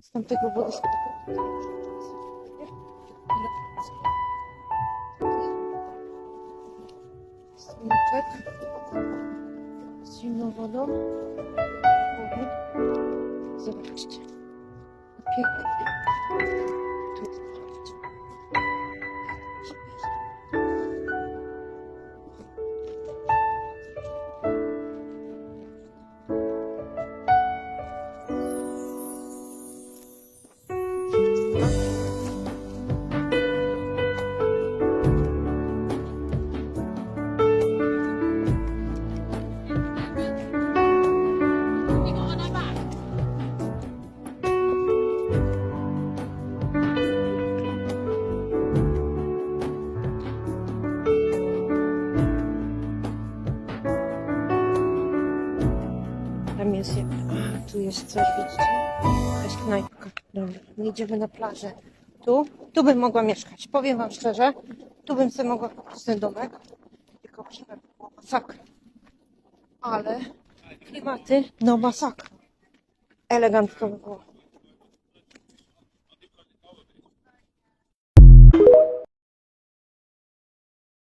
z tamtego wodospadu. Słoneczek z zimną wodą. Zobaczcie. Pięknie. Tam jest jak... Tu jest coś, widzicie? Jakaś knajpka. Dobra, my idziemy na plażę. Tu? Tu bym mogła mieszkać. Powiem wam szczerze. Tu bym sobie mogła kupić ten domek. Tylko żeby było masakra. Ale klimaty, no masakra. Elegancko by było.